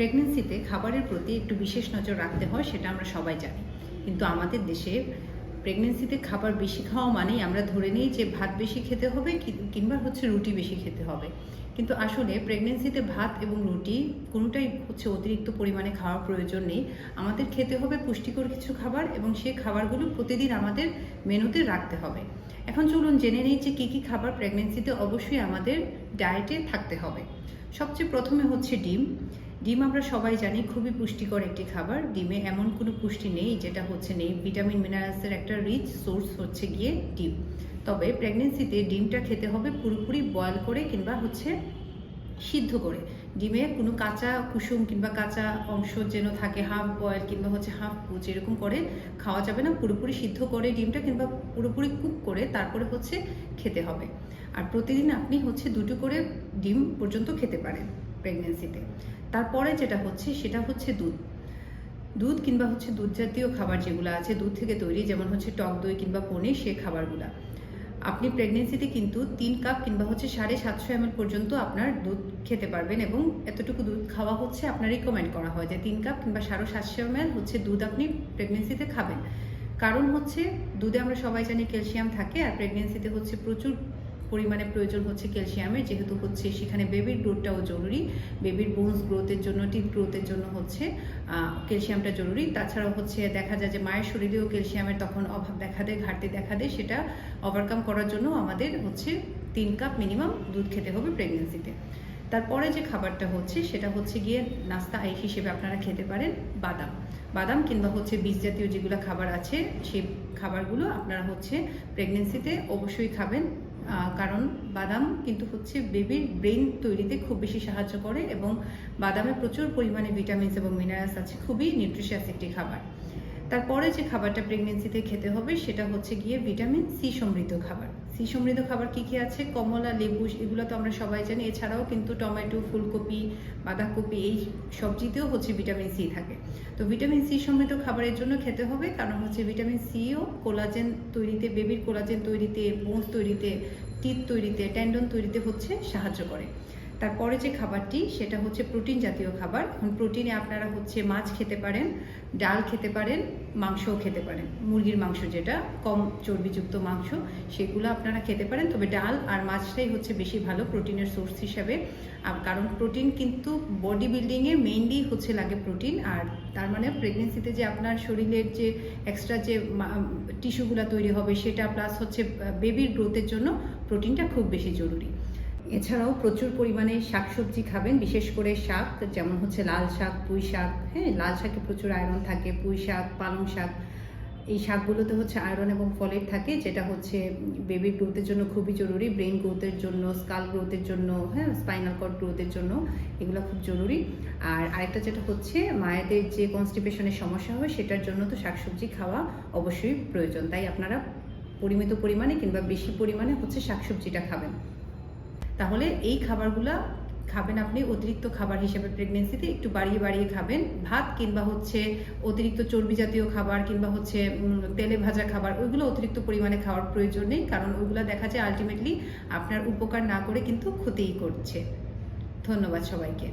প্রেগনেন্সিতে খাবারের প্রতি একটু বিশেষ নজর রাখতে হয়, সেটা আমরা সবাই জানি। কিন্তু আমাদের দেশে প্রেগনেন্সিতে খাবার বেশি খাওয়া মানেই আমরা ধরে নিই যে ভাত বেশি খেতে হবে কিংবা হচ্ছে রুটি বেশি খেতে হবে। কিন্তু আসলে প্রেগনেন্সিতে ভাত এবং রুটি কোনোটাই হচ্ছে অতিরিক্ত পরিমাণে খাওয়ার প্রয়োজন নেই। আমাদের খেতে হবে পুষ্টিকর কিছু খাবার এবং সেই খাবারগুলো প্রতিদিন আমাদের মেনুতে রাখতে হবে। এখন চলুন জেনে নিই যে কী কী খাবার প্রেগনেন্সিতে অবশ্যই আমাদের ডায়েটে থাকতে হবে। সবচেয়ে প্রথমে হচ্ছে ডিম। ডিম আমরা সবাই জানি খুবই পুষ্টিকর একটি খাবার। ডিমে এমন কোনো পুষ্টি নেই যেটা হচ্ছে নেই, ভিটামিন মিনারেলসের একটা রিচ সোর্স হচ্ছে গিয়ে ডিম। তবে প্রেগনেন্সিতে ডিমটা খেতে হবে পুরোপুরি বয়েল করে কিংবা হচ্ছে সিদ্ধ করে। ডিমে কোনো কাঁচা কুসুম কিংবা কাঁচা অংশ যেন থাকে হাফ বয়েল কিংবা হচ্ছে হাফ কুচ এরকম করে খাওয়া যাবে না। পুরোপুরি সিদ্ধ করে ডিমটা কিংবা পুরোপুরি কুক করে তারপরে হচ্ছে খেতে হবে। আর প্রতিদিন আপনি হচ্ছে দুটো করে ডিম পর্যন্ত খেতে পারেন। প্রেগনেন্সিতে তারপরে যেটা হচ্ছে, সেটা হচ্ছে দুধ। দুধ কিংবা হচ্ছে দুধ জাতীয় খাবার যেগুলো আছে, দুধ থেকে তৈরি যেমন হচ্ছে টক দই কিংবা পনির, সে খাবারগুলো। আপনি প্রেগনেন্সিতে কিন্তু তিন কাপ কিংবা হচ্ছে সাড়ে সাতশো এমএল পর্যন্ত আপনার দুধ খেতে পারবেন এবং এতটুকু দুধ খাওয়া হচ্ছে আপনার রিকমেন্ড করা হয় যে তিন কাপ কিংবা সাড়ে সাতশো এমএল হচ্ছে দুধ আপনি প্রেগনেন্সিতে খাবেন। কারণ হচ্ছে, দুধে আমরা সবাই জানি ক্যালসিয়াম থাকে আর প্রেগনেন্সিতে হচ্ছে প্রচুর পরিমাণে প্রয়োজন হচ্ছে ক্যালসিয়ামের, যেহেতু হচ্ছে সেখানে বেবির গ্রোথটাও জরুরি। বেবির বোনস গ্রোথের জন্য টিপ গ্রোথের জন্য হচ্ছে ক্যালসিয়ামটা জরুরি। তাছাড়াও হচ্ছে দেখা যায় যে মায়ের শরীরেও ক্যালসিয়ামের তখন অভাব দেখা দেয়, ঘাটতি দেখা দেয়, সেটা ওভারকাম করার জন্য আমাদের হচ্ছে তিন কাপ মিনিমাম দুধ খেতে হবে প্রেগনেন্সিতে তারপরে যে খাবারটা হচ্ছে, সেটা হচ্ছে গিয়ে নাস্তা আই হিসেবে আপনারা খেতে পারেন, বাদাম। বাদাম কিংবা হচ্ছে বীজ জাতীয় যেগুলো খাবার আছে, সেই খাবারগুলো আপনারা হচ্ছে প্রেগনেন্সিতে অবশ্যই খাবেন। কারণ বাদাম কিন্তু হচ্ছে বেবির ব্রেন তৈরিতে খুব বেশি সাহায্য করে এবং বাদামে প্রচুর পরিমাণে ভিটামিনস এবং মিনারেলস আছে, খুবই নিউট্রিশিয়াস একটি খাবার। তারপরে যে খাবারটা প্রেগনেন্সিতে খেতে হবে সেটা হচ্ছে গিয়ে ভিটামিন সি সমৃদ্ধ খাবার। সি সমৃদ্ধ খাবার কি কি আছে? কমলা, লেবু, এগুলো তো আমরা সবাই জানি। এছাড়াও কিন্তু টমেটো, ফুলকপি, বাঁধাকপি এই সবজিতেও হচ্ছে ভিটামিন সি থাকে। তো ভিটামিন সি সমৃদ্ধ খাবারের জন্য খেতে হবে। কারণ হচ্ছে ভিটামিন সিও কোলাজেন তৈরিতে বেবির কোলাজেন তৈরিতে বোনস তৈরিতে টিথ তৈরিতে ট্যান্ডন তৈরিতে হচ্ছে সাহায্য করে। তারপরে যে খাবারটি, সেটা হচ্ছে প্রোটিন জাতীয় খাবার। প্রোটিনে আপনারা হচ্ছে মাছ খেতে পারেন, ডাল খেতে পারেন, মাংসও খেতে পারেন। মুরগির মাংস যেটা, কম চর্বিযুক্ত মাংস, সেগুলো আপনারা খেতে পারেন। তবে ডাল আর মাছটাই হচ্ছে বেশি ভালো প্রোটিনের সোর্স হিসাবে। আর কারণ প্রোটিন কিন্তু বডি বিল্ডিংয়ে মেইনলি হচ্ছে লাগে প্রোটিন। আর তার মানে প্রেগনেন্সিতে যে আপনার শরীরের যে এক্সট্রা যে টিস্যুগুলো তৈরি হবে, সেটা প্লাস হচ্ছে বেবির গ্রোথের জন্য প্রোটিনটা খুব বেশি জরুরি। এছাড়াও প্রচুর পরিমাণে শাকসবজি খাবেন, বিশেষ করে শাক, যেমন হচ্ছে লাল শাক, পুঁই শাক হ্যাঁ লাল শাকে প্রচুর আয়রন থাকে, পুঁই শাক, পালং শাক, এই শাকগুলোতে হচ্ছে আয়রন এবং ফলেট থাকে, যেটা হচ্ছে বেবির গ্রোথের জন্য খুবই জরুরি ব্রেন গ্রোথের জন্য স্কাল গ্রোথের জন্য হ্যাঁ স্পাইনাল কর্ড গ্রোথের জন্য এগুলো খুব জরুরি। আর আরেকটা যেটা হচ্ছে, মায়েদের যে কনস্টিপেশনের সমস্যা হয়, সেটার জন্য তো শাকসবজি খাওয়া অবশ্যই প্রয়োজন। তাই আপনারা পরিমিত পরিমাণে কিংবা বেশি পরিমাণে হচ্ছে শাকসবজিটা খাবেন। তাহলে এই খাবারগুলা খাবেন আপনি অতিরিক্ত খাবার হিসেবে প্রেগনেন্সিতে একটু বাড়িয়ে বাড়িয়ে খাবেন। ভাত কিংবা হচ্ছে অতিরিক্ত চর্বি জাতীয় খাবার কিংবা হচ্ছে তেলে ভাজা খাবার, ওইগুলো অতিরিক্ত পরিমাণে খাওয়ার প্রয়োজন নেই, কারণ ওইগুলো দেখা যায় আলটিমেটলি আপনার উপকার না করে কিন্তু ক্ষতিই করছে। ধন্যবাদ সবাইকে।